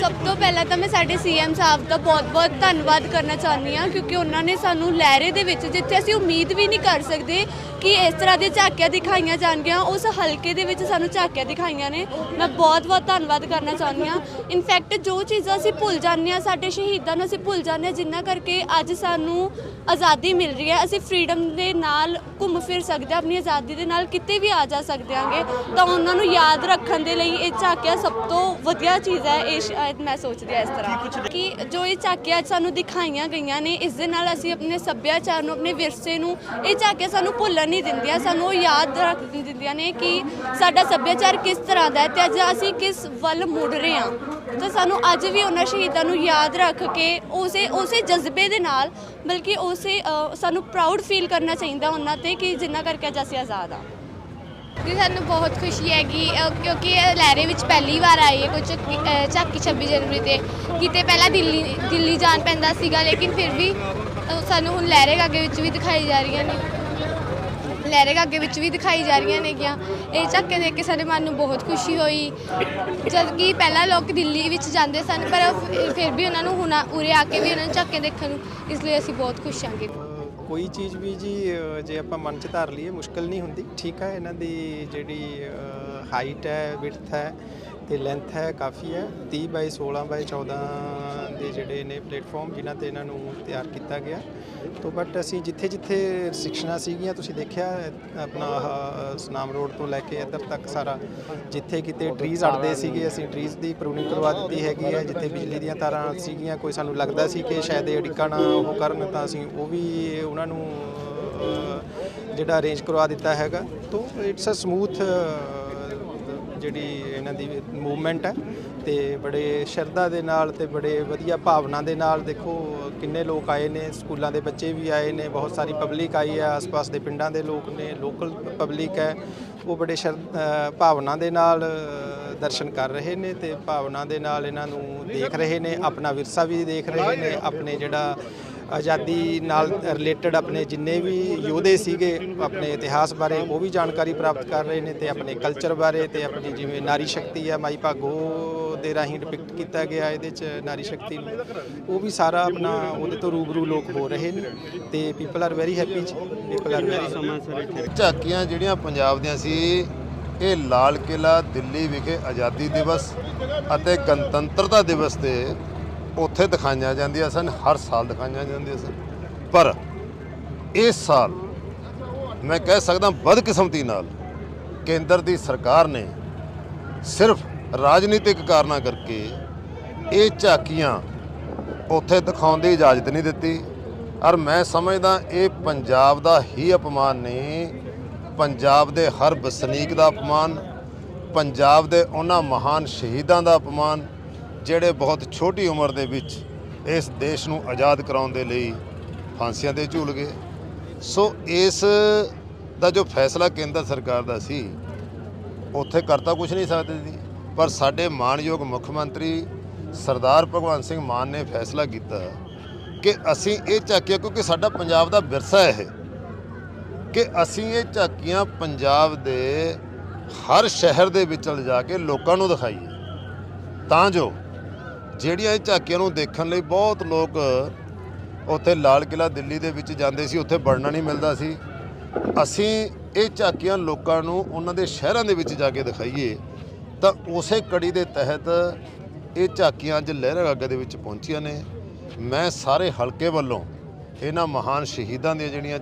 ਸਭ ਤੋਂ ਪਹਿਲਾਂ ਤਾਂ ਮੈਂ ਸਾਡੇ ਸੀਐਮ ਸਾਹਿਬ ਦਾ ਬਹੁਤ-ਬਹੁਤ ਧੰਨਵਾਦ ਕਰਨਾ ਚਾਹੁੰਦੀ ਹਾਂ ਕਿਉਂਕਿ ਉਹਨਾਂ ਨੇ ਸਾਨੂੰ ਲਹਿਰੇ ਦੇ ਵਿੱਚ ਜਿੱਥੇ ਅਸੀਂ ਉਮੀਦ ਵੀ ਨਹੀਂ ਕਰ ਸਕਦੇ ਕਿ ਇਸ ਤਰ੍ਹਾਂ ਦੀਆਂ ਝਾਕੀਆਂ ਦਿਖਾਈਆਂ ਜਾਣਗੀਆਂ ਉਸ ਹਲਕੇ ਦੇ ਵਿੱਚ ਸਾਨੂੰ ਝਾਕੀਆਂ ਦਿਖਾਈਆਂ ਨੇ। ਮੈਂ ਬਹੁਤ-ਬਹੁਤ ਧੰਨਵਾਦ ਕਰਨਾ ਚਾਹੁੰਦੀ ਹਾਂ। ਇਨਫੈਕਟ ਜੋ ਚੀਜ਼ਾਂ ਅਸੀਂ ਭੁੱਲ ਜਾਂਦੇ ਹਾਂ ਸਾਡੇ ਸ਼ਹੀਦਾਂ ਨੂੰ ਅਸੀਂ ਭੁੱਲ ਜਾਂਦੇ ਹਾਂ ਜਿੰਨਾ ਕਰਕੇ ਅੱਜ ਸਾਨੂੰ ਆਜ਼ਾਦੀ ਮਿਲ ਰਹੀ ਹੈ। ਅਸੀਂ ਫ੍ਰੀडम ਦੇ ਨਾਲ ਘੁੰਮ ਫਿਰ ਸਕਦੇ ਹਾਂ ਆਪਣੀ ਆਜ਼ਾਦੀ ਦੇ ਨਾਲ ਕਿਤੇ ਵੀ ਆ ਜਾ ਸਕਦੇ ਹਾਂਗੇ। ਤਾਂ ਉਹਨਾਂ ਨੂੰ ਯਾਦ ਰੱਖਣ ਦੇ ਲਈ ਇਹ ਝਾਕੀਆਂ ਸਭ ਤੋਂ ਵਧੀਆ ਚੀਜ਼ ਹੈ। ਇਹ ਸ਼ਾਇਦ ਮੈਂ ਸੋਚਦੀ ਹਾਂ ਇਸ ਤਰ੍ਹਾਂ ਕਿ ਜੋ ਇਹ ਝਾਕੀਆਂ ਅੱਜ ਸਾਨੂੰ ਦਿਖਾਈਆਂ ਗਈਆਂ ਨੇ, ਇਸ ਦੇ ਨਾਲ ਅਸੀਂ ਆਪਣੇ ਸੱਭਿਆਚਾਰ ਨੂੰ, ਆਪਣੇ ਵਿਰਸੇ ਨੂੰ, ਇਹ ਝਾਕੀਆਂ ਸਾਨੂੰ ਭੁੱਲਣ ਨਹੀਂ ਦਿੰਦੀਆਂ, ਸਾਨੂੰ ਉਹ ਯਾਦ ਰੱਖ ਦਿੰਦੀਆਂ ਨੇ ਕਿ ਸਾਡਾ ਸੱਭਿਆਚਾਰ ਕਿਸ ਤਰ੍ਹਾਂ ਦਾ ਹੈ ਤੇ ਅੱਜ ਅਸੀਂ ਕਿਸ ਵੱਲ ਮੁੜ ਰਹੇ ਹਾਂ। ਤਾਂ ਸਾਨੂੰ ਅੱਜ ਵੀ ਉਹਨਾਂ ਸ਼ਹੀਦਾਂ ਨੂੰ ਯਾਦ ਰੱਖ ਕੇ ਉਸੇ ਉਸੇ ਜਜ਼ਬੇ ਦੇ ਨਾਲ, ਬਲਕਿ ਉਸੇ ਸਾਨੂੰ ਪ੍ਰਾਊਡ ਫੀਲ ਕਰਨਾ ਚਾਹੀਦਾ ਉਹਨਾਂ ਤੇ ਕਿ ਜਿੰਨਾ ਕਰਕੇ ਅੱਜ ਅਸੀਂ ਆਜ਼ਾਦ ਹਾਂ। ਜੀ ਸਾਨੂੰ ਬਹੁਤ ਖੁਸ਼ੀ ਹੈਗੀ ਅ, ਕਿਉਂਕਿ ਇਹ ਲਹਿਰੇ ਵਿੱਚ ਪਹਿਲੀ ਵਾਰ ਆਈ ਹੈ ਕੁਝ ਅ, ਝਾਕੀ 26 ਜਨਵਰੀ ਤੇ। ਕਿਤੇ ਪਹਿਲਾਂ ਦਿੱਲੀ ਦਿੱਲੀ ਜਾਣ ਪੈਂਦਾ ਸੀਗਾ ਲੇਕਿਨ ਫਿਰ ਵੀ ਅ, ਸਾਨੂੰ ਹੁਣ ਲਹਿਰੇ ਗਾਗੇ ਵਿੱਚ ਵੀ ਦਿਖਾਈ ਜਾ ਰਹੀਆਂ ਨੇ। ਲਹਿਰੇ ਗਾਗੇ ਵਿੱਚ ਵੀ ਦਿਖਾਈ ਜਾ ਰਹੀਆਂ ਨੇਗੀਆਂ। ਇਹ ਝਾਕੇ ਦੇਖ ਕੇ ਸਾਡੇ ਮਨ ਨੂੰ ਬਹੁਤ ਖੁਸ਼ੀ ਹੋਈ। ਜਦ ਕਿ ਪਹਿਲਾਂ ਲੋਕ ਦਿੱਲੀ ਵਿੱਚ ਜਾਂਦੇ ਸਨ ਪਰ ਫਿਰ- ਫਿਰ ਵੀ ਉਹਨਾਂ ਨੂੰ ਹੁਣ ਆ- ਉਰੇ ਆ ਕੇ ਵੀ ਉਹਨਾਂ ਨੂੰ ਝਾਕੇ ਦੇਖਣ ਨੂੰ ਇਸ ਲਈ ਅਸੀਂ ਬਹੁਤ ਖੁਸ਼ ਹਾਂਗੇ ਕੋਈ ਚੀਜ਼ ਵੀ ਜੀ ਜੇ ਆਪਾਂ ਮਨ ਚ ਧਾਰ ਲਈਏ, ਮੁਸ਼ਕਲ ਨਹੀਂ ਹੁੰਦੀ। ਠੀਕ ਹੈ, ਇਹਨਾਂ ਦੀ ਜਿਹੜੀ ਹਾਈਟ ਹੈ ਵਿਡਥ ਹੈ ਤੇ ਲੈਂਥ ਹੈ ਕਾਫੀ ਹੈ 30 ਬਾਈ 16 ਬਾਈ 14 ਦੇ ਜਿਹੜੇ ਨੇ ਪਲੇਟਫਾਰਮ ਜਿਨ੍ਹਾਂ ਤੇ ਇਹਨਾਂ ਨੂੰ ਤਿਆਰ ਕੀਤਾ ਗਿਆ। ਤੋਂ ਬਟ ਅਸੀਂ ਜਿੱਥੇ ਜਿੱਥੇ ਰਿਸਟ੍ਰਿਕਸ਼ਨਾਂ ਸੀਗੀਆਂ ਤੁਸੀਂ ਦੇਖਿਆ ਆਪਣਾ ਸੁਨਾਮ ਰੋਡ ਤੋਂ ਲੈ ਕੇ ਇੱਧਰ ਤੱਕ ਸਾਰਾ ਜਿੱਥੇ ਕਿਤੇ ਟਰੀਜ਼ ਅੜਦੇ ਸੀਗੇ ਅਸੀਂ ਟਰੀਜ਼ ਦੀ ਪ੍ਰੂਨਿੰਗ ਕਰਵਾ ਦਿੱਤੀ ਹੈਗੀ ਹੈ ਜਿੱਥੇ ਬਿਜਲੀ ਦੀਆਂ ਤਾਰਾਂ ਸੀਗੀਆਂ ਕੋਈ ਸਾਨੂੰ ਲੱਗਦਾ ਸੀ ਕਿ ਸ਼ਾਇਦ ਇਹ ਅੜਿੱਕਾ ਨਾ ਉਹ ਕਰਨ ਤਾਂ ਅਸੀਂ ਉਹ ਵੀ ਉਹਨਾਂ ਨੂੰ ਜਿਹੜਾ ਅਰੇਂਜ ਕਰਵਾ ਦਿੱਤਾ ਹੈਗਾ। ਤੋਂ ਇਟਸ ਅ ਸਮੂਥ ਜਿਹੜੀ ਇਹਨਾਂ ਦੀ ਮੂਵਮੈਂਟ ਹੈ ਤੇ ਬੜੇ ਸ਼ਰਧਾ ਦੇ ਨਾਲ ਤੇ ਬੜੇ ਵਧੀਆ ਭਾਵਨਾ ਦੇ ਨਾਲ ਦੇਖੋ ਕਿੰਨੇ ਲੋਕ ਆਏ ਨੇ, ਸਕੂਲਾਂ ਦੇ ਬੱਚੇ ਵੀ ਆਏ ਨੇ, ਬਹੁਤ ਸਾਰੀ ਪਬਲਿਕ ਆਈ ਹੈ, ਆਸ-ਪਾਸ ਦੇ ਪਿੰਡਾਂ ਦੇ ਲੋਕ ਨੇ ਲੋਕਲ ਪਬਲਿਕ ਹੈ। ਉਹ ਬੜੇ ਸ਼ਰ ਭਾਵਨਾ ਦੇ ਨਾਲ ਦਰਸ਼ਨ ਕਰ ਰਹੇ ਨੇ ਤੇ ਭਾਵਨਾ ਦੇ ਨਾਲ ਇਹਨਾਂ ਨੂੰ ਦੇਖ ਰਹੇ ਨੇ ਆਪਣਾ ਵਿਰਸਾ ਵੀ ਦੇਖ ਰਹੇ ਨੇ ਆਪਣੇ ਜਿਹੜਾ ਆਜ਼ਾਦੀ ਨਾਲ ਰਿਲੇਟਡ ਆਪਣੇ ਜਿੰਨੇ ਵੀ ਯੋਧੇ ਸੀਗੇ ਆਪਣੇ ਇਤਿਹਾਸ ਬਾਰੇ ਉਹ ਵੀ ਜਾਣਕਾਰੀ ਪ੍ਰਾਪਤ ਕਰ ਰਹੇ ਨੇ ਤੇ ਆਪਣੇ ਕਲਚਰ ਬਾਰੇ ਤੇ ਆਪਣੀ ਜਿਵੇਂ ਨਾਰੀ ਸ਼ਕਤੀ ਹੈ ਮਾਈ ਭਾਗੋ ਦੇ ਰਾਹੀਂ ਡਿਪਿਕਟ ਕੀਤਾ ਗਿਆ ਇਹਦੇ ਚ ਨਾਰੀ ਸ਼ਕਤੀ ਨੂੰ ਉਹ ਵੀ ਸਾਰਾ ਆਪਣਾ ਉਹਦੇ ਤੋਂ ਰੂਬਰੂ ਲੋਕ ਹੋ ਰਹੇ ਨੇ ਤੇ people are very happy people are very ਝਾਕੀਆਂ ਜਿਹੜੀਆਂ ਪੰਜਾਬ ਦੀਆਂ ਸੀ ਇਹ ਲਾਲ ਕਿਲਾ ਦਿੱਲੀ ਵਿਖੇ ਆਜ਼ਾਦੀ ਦਿਵਸ ਅਤੇ ਗਣਤੰਤਰਤਾ ਦਿਵਸ ਤੇ ਉੱਥੇ ਦਿਖਾਈਆਂ ਜਾਂਦੀਆਂ ਸਨ, ਹਰ ਸਾਲ ਦਿਖਾਈਆਂ ਜਾਂਦੀਆਂ ਸਨ। ਪਰ ਇਸ ਸਾਲ ਮੈਂ ਕਹਿ ਸਕਦਾ ਬਦਕਿਸਮਤੀ ਨਾਲ ਕੇਂਦਰ ਦੀ ਸਰਕਾਰ ਨੇ ਸਿਰਫ ਰਾਜਨੀਤਿਕ ਕਾਰਨਾਂ ਕਰਕੇ ਇਹ ਝਾਕੀਆਂ ਉੱਥੇ ਦਿਖਾਉਣ ਦੀ ਇਜਾਜ਼ਤ ਨਹੀਂ ਦਿੱਤੀ। ਔਰ ਮੈਂ ਸਮਝਦਾ ਇਹ ਪੰਜਾਬ ਦਾ ਹੀ ਅਪਮਾਨ ਨੇ ਪੰਜਾਬ ਦੇ ਹਰ ਵਸਨੀਕ ਦਾ ਅਪਮਾਨ, ਪੰਜਾਬ ਦੇ ਉਹਨਾਂ ਮਹਾਨ ਸ਼ਹੀਦਾਂ ਦਾ ਅਪਮਾਨ, ਜਿਹੜੇ ਬਹੁਤ ਛੋਟੀ ਉਮਰ ਦੇ ਵਿੱਚ ਇਸ ਦੇਸ਼ ਨੂੰ ਆਜ਼ਾਦ ਕਰਾਉਣ ਦੇ ਲਈ ਫਾਂਸੀਆਂ ਤੇ ਝੂਲ ਗਏ। ਸੋ ਇਸ ਦਾ ਜੋ ਫੈਸਲਾ ਕੇਂਦਰ ਸਰਕਾਰ ਦਾ ਸੀ, ਉੱਥੇ ਕਰਤਾ ਕੁਝ ਨਹੀਂ ਸਕਦੇ ਸੀ, ਪਰ ਸਾਡੇ ਮਾਨਯੋਗ ਮੁੱਖ ਮੰਤਰੀ ਸਰਦਾਰ ਭਗਵੰਤ ਸਿੰਘ ਮਾਨ ਨੇ ਫੈਸਲਾ ਕੀਤਾ ਕਿ ਅਸੀਂ ਇਹ ਚੱਕਿਆ ਕਿਉਂਕਿ ਸਾਡਾ ਪੰਜਾਬ ਦਾ ਵਿਰਸਾ ਹੈ ਇਹ। ਕਿ ਅਸੀਂ ਇਹ ਝਾਕੀਆਂ ਪੰਜਾਬ ਦੇ ਹਰ ਸ਼ਹਿਰ ਦੇ ਵਿੱਚ ਲਿਜਾ ਕੇ ਲੋਕਾਂ ਨੂੰ ਦਿਖਾਈਏ। ਤਾਂ ਜੋ ਜਿਹੜੀਆਂ ਇਹ ਝਾਕੀਆਂ ਨੂੰ ਦੇਖਣ ਲਈ ਬਹੁਤ ਲੋਕ ਉੱਥੇ ਲਾਲ ਕਿਲਾ ਦਿੱਲੀ ਦੇ ਵਿੱਚ ਜਾਂਦੇ ਸੀ, ਉੱਥੇ ਵੜਨਾ ਨਹੀਂ ਮਿਲਦਾ ਸੀ। ਅਸੀਂ ਇਹ ਝਾਕੀਆਂ ਲੋਕਾਂ ਨੂੰ ਉਹਨਾਂ ਦੇ ਸ਼ਹਿਰਾਂ ਦੇ ਵਿੱਚ ਜਾ ਕੇ ਦਿਖਾਈਏ, ਤਾਂ ਉਸੇ ਕੜੀ ਦੇ ਤਹਿਤ ਇਹ ਝਾਕੀਆਂ ਅੱਜ ਲਹਿਰਾਗਾਗਾ ਦੇ ਵਿੱਚ ਪਹੁੰਚੀਆਂ ਨੇ। ਮੈਂ ਸਾਰੇ ਹਲਕੇ ਵੱਲੋਂ ਇਹਨਾਂ ਮਹਾਨ ਸ਼ਹੀਦਾਂ ਦੀਆਂ ਜਿਹੜੀਆਂ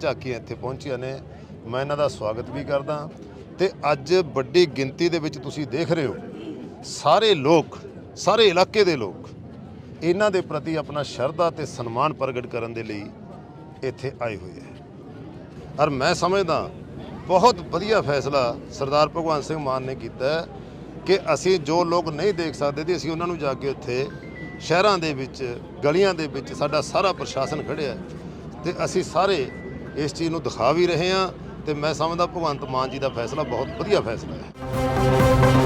ਝਾਕੀਆਂ ਇੱਥੇ ਪਹੁੰਚੀਆਂ ਨੇ, ਮੈਂ ਇਹਨਾਂ ਦਾ ਸਵਾਗਤ ਵੀ ਕਰਦਾ ਤੇ ਅੱਜ ਵੱਡੀ ਗਿਣਤੀ ਦੇ ਵਿੱਚ ਤੁਸੀਂ ਦੇਖ ਰਹੇ ਹੋ, ਸਾਰੇ ਲੋਕ, ਸਾਰੇ ਇਲਾਕੇ ਦੇ ਲੋਕ ਇਹਨਾਂ ਦੇ ਪ੍ਰਤੀ ਆਪਣਾ ਸ਼ਰਧਾ ਤੇ ਸਨਮਾਨ ਪ੍ਰਗਟ ਕਰਨ ਦੇ ਲਈ ਇੱਥੇ ਆਏ ਹੋਏ ਹੈ। ਔਰ ਮੈਂ ਸਮਝਦਾ ਬਹੁਤ ਵਧੀਆ ਫੈਸਲਾ ਸਰਦਾਰ ਭਗਵੰਤ ਸਿੰਘ ਮਾਨ ਨੇ ਕੀਤਾ ਕਿ ਅਸੀਂ ਜੋ ਲੋਕ ਨਹੀਂ ਦੇਖ ਸਕਦੇ ਤੇ ਅਸੀਂ ਉਹਨਾਂ ਨੂੰ ਜਾ ਕੇ ਉੱਥੇ ਸ਼ਹਿਰਾਂ ਦੇ ਵਿੱਚ, ਗਲੀਆਂ ਦੇ ਵਿੱਚ ਸਾਡਾ ਸਾਰਾ ਪ੍ਰਸ਼ਾਸਨ ਖੜਿਆ ਹੈ ਤੇ ਅਸੀਂ ਸਾਰੇ ਇਸ ਚੀਜ਼ ਨੂੰ ਦਿਖਾ ਵੀ ਰਹੇ ਹਾਂ ਤੇ ਮੈਂ ਸਮਝਦਾ ਭਗਵੰਤ ਮਾਨ ਜੀ ਦਾ ਫੈਸਲਾ ਬਹੁਤ ਵਧੀਆ ਫੈਸਲਾ ਹੈ।